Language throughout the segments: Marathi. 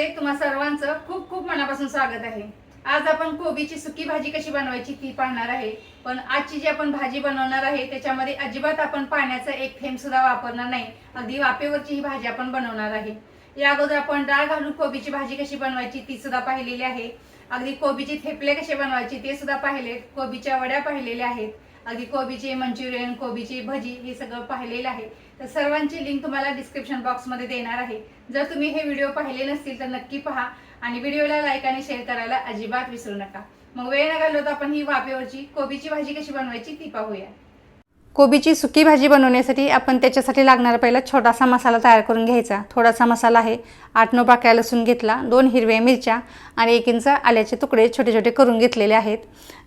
मध्ये तुम्हा सर्वांचं खूप खूप मनापासून स्वागत आहे. आज आपण कोबीची सुकी भाजी कशी बनवायची ती पाहणार आहे. पण आजची जी आपण भाजी बनवणार आहे त्याच्यामध्ये अजिबात आपण पाण्याचा एक थेंब सुद्धा वापरणार नाही. अगदी वाफेवरची ही भाजी आपण बनवणार आहे. या अगोदर आपण डाळ घालून कोबीची भाजी कशी बनवायची ती सुद्धा पाहिलेली आहे. अगदी कोबीचे थेपले कसे बनवायचे ते सुद्धा पाहिले कोबीच्या वड्या पाहिलेल्या आहेत. अगदी कोबीचे मंचुरियन कोबीची भजी हे सगळं पाहिलेलं आहे. तर सर्वांची लिंक तुम्हाला डिस्क्रिप्शन बॉक्समध्ये देणार आहे. जर तुम्ही हे व्हिडिओ पाहिले नसतील तर नक्की पहा आणि व्हिडिओला लाईक आणि शेअर करायला अजिबात विसरू नका. मग वेळ न घालवता आपण ही वाफेवरची कोबीची भाजी कशी बनवायची ती पाहूया. कोबीची सुकी भाजी बनवण्यासाठी आपण त्याच्यासाठी लागणारा पहिला छोटासा मसाला तयार करून घ्यायचा. थोडासा मसाला आहे. आठ नऊ पाकळ्या लसूण घेतला दोन हिरव्या मिरच्या आणि एक इंच आल्याचे तुकडे छोटे छोटे करून घेतलेले आहेत.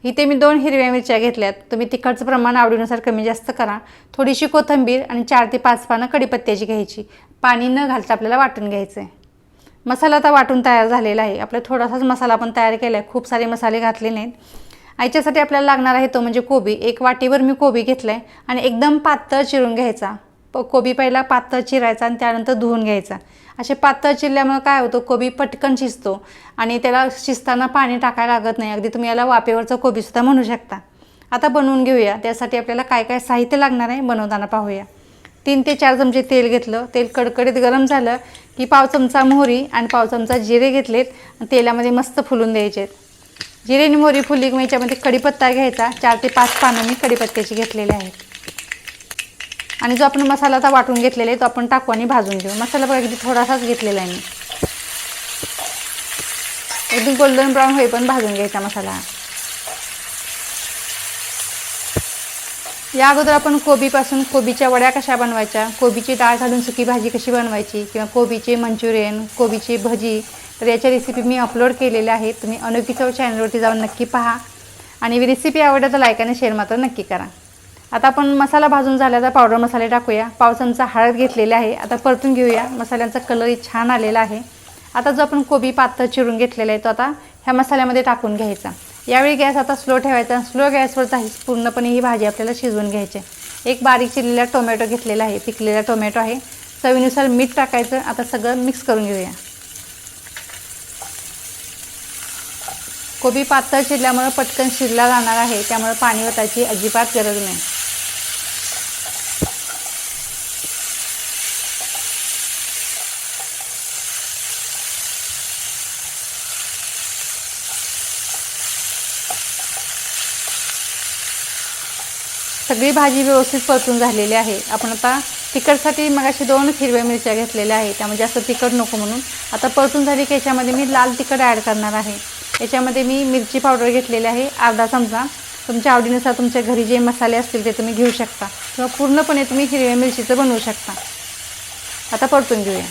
इथे मी दोन हिरव्या मिरच्या घेतल्यात. तुम्ही तिखटचं प्रमाण आवडीनुसार कमी जास्त करा. थोडीशी कोथिंबीर आणि चार ते पाच पानं कढीपत्त्याची घ्यायची. पाणी न घालता आपल्याला वाटून घ्यायचं आहे मसाला आता वाटून तयार झालेला आहे. आपला थोडासाच मसाला आपण तयार केला आहे खूप सारे मसाले घातले नाहीत. याच्यासाठी आपल्याला लागणार आहे तो म्हणजे कोबी. एक वाटीवर मी कोबी घेतला आहे आणि एकदम पातळ चिरून घ्यायचा. प कोबी पहिला पातळ चिरायचा आणि त्यानंतर धुवून घ्यायचा. असे पातळ चिरल्यामुळे काय होतं कोबी पटकन शिजतो आणि त्याला शिजताना पाणी टाकायला लागत नाही. अगदी तुम्ही याला वापेवरचा कोबीसुद्धा म्हणू शकता. आता बनवून घेऊया. त्यासाठी आपल्याला काय काय साहित्य लागणार आहे बनवताना पाहूया. तीन ते चार चमचे तेल घेतलं. तेल कडकडीत गरम झालं की पाव चमचा मोहरी आणि पाव चमचा जिरे घेतलेत. तेलामध्ये मस्त फुलून द्यायचे आहेत जिरे आणि मोहरी फुली मग याच्यामध्ये कढीपत्ता घ्यायचा चार ते पाच पानं मी कढीपत्त्याची घेतलेले आहेत. आणि जो आपण मसाला आता वाटून घेतलेला आहे तो आपण टाकू आणि भाजून घेऊ. मसाला बघा अगदी थोडासाच घेतलेला आहे मी. एकदम गोल्डन ब्राऊन होई पण भाजून घ्यायचा मसाला. या अगोदर आपण कोबीपासून कोबीच्या वड्या कशा बनवायच्या? कोबीची डाळ घालून सुकी भाजी कशी बनवायची? किंवा कोबीचे मंचुरियन कोबीची भजी तर याच्या रेसिपी मी अपलोड केलेल्या आहेत तुम्ही अनोखी चव चॅनलवरती जाऊन नक्की पहा. आणि रेसिपी आवडली तर लाईक आणि शेअर मात्र नक्की करा. आता आपण मसाला भाजून झाल्याचा पावडर मसाले टाकूया. पाव चमचा हळद घेतलेले आहे. आता परतून घेऊया. मसाल्यांचा कलरही छान आलेला आहे. आता जो आपण कोबी पातळ चिरून घेतलेला आहे तो आता ह्या मसाल्यामध्ये टाकून घ्यायचा. यावेळी गॅस आता स्लो ठेवायचा. स्लो गॅसवरचा ही पूर्णपणे ही भाजी आपल्याला शिजवून घ्यायची. आहे. एक बारीक चिरलेला टोमॅटो घेतलेला आहे. पिकलेला टोमॅटो आहे. चवीनुसार मीठ टाकायचं. आता सगळं मिक्स करून घेऊया. कोबी पातळ शिरल्यामुळं पटकन शिरला जाणार आहे. त्यामुळे पाणी ओतायची अजिबात गरज नाही. सगळी भाजी व्यवस्थित परतून झालेली आहे. आपण आता तिखटसाठी मग अशी दोन हिरव्या मिरच्या घेतलेल्या आहे त्यामुळे जास्त तिखट नको म्हणून. आता परतून झाली की याच्यामध्ये मी लाल तिखट ॲड करणार आहे. याच्यामध्ये मी मिरची पावडर घेतलेली आहे. अर्धा चमचा. तुमच्या आवडीनुसार तुमच्या घरी जे मसाले असतील ते तुम्ही घेऊ शकता. किंवा पूर्णपणे तुम्ही हिरव्या मिरचीचं बनवू शकता. आता परतून घेऊया.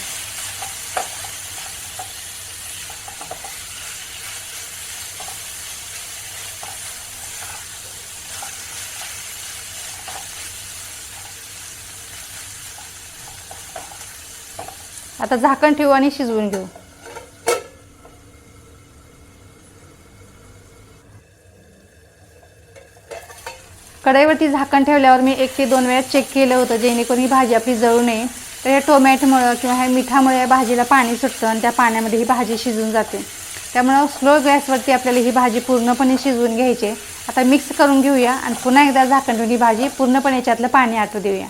आता झाकण ठेवू आणि शिजवून घेऊ. कढईवरती झाकण ठेवल्यावर मी एक ते दोन वेळा चेक केलं होतं जेणेकरून ही भाजी आपली जळू नये. तर ह्या टोमॅटोमुळं किंवा ह्या मिठामुळे या भाजीला पाणी सुटतं आणि त्या पाण्यामध्ये ही भाजी शिजून जाते. त्यामुळं स्लो गॅसवरती आपल्याला ही भाजी पूर्णपणे शिजवून घ्यायची आता मिक्स करून घेऊया आणि पुन्हा एकदा झाकण ठेवून ही भाजी पूर्णपणे याच्यातलं पाणी आटू देऊया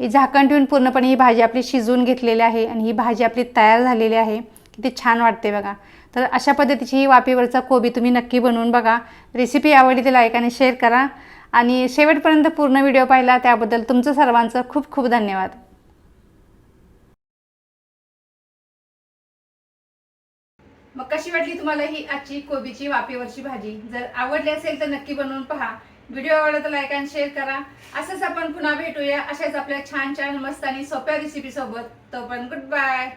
ही झाकण ठेवून पूर्णपणे ही भाजी आपली शिजवून घेतलेली आहे आणि ही भाजी आपली तयार झालेली आहे. किती छान वाटते बघा. तर अशा पद्धतीची ही वाफेवरचा कोबी तुम्ही नक्की बनवून बघा. रेसिपी आवडली तर लाईक आणि शेअर करा. आणि शेवटपर्यंत पूर्ण व्हिडिओ पाहिला त्याबद्दल तुमचं सर्वांचं खूप खूप धन्यवाद. मग कशी वाटली तुम्हाला ही आजची कोबीची वाफेवरची भाजी? जर आवडली असेल तर नक्की बनवून पहा. व्हिडिओ आवडला तर लाईक आणि शेअर करा. असंच आपण पुन्हा भेटूया. अशाच आपल्या छान छान मस्त आणि सोप्या रेसिपी सोबत. तो पण गुड बाय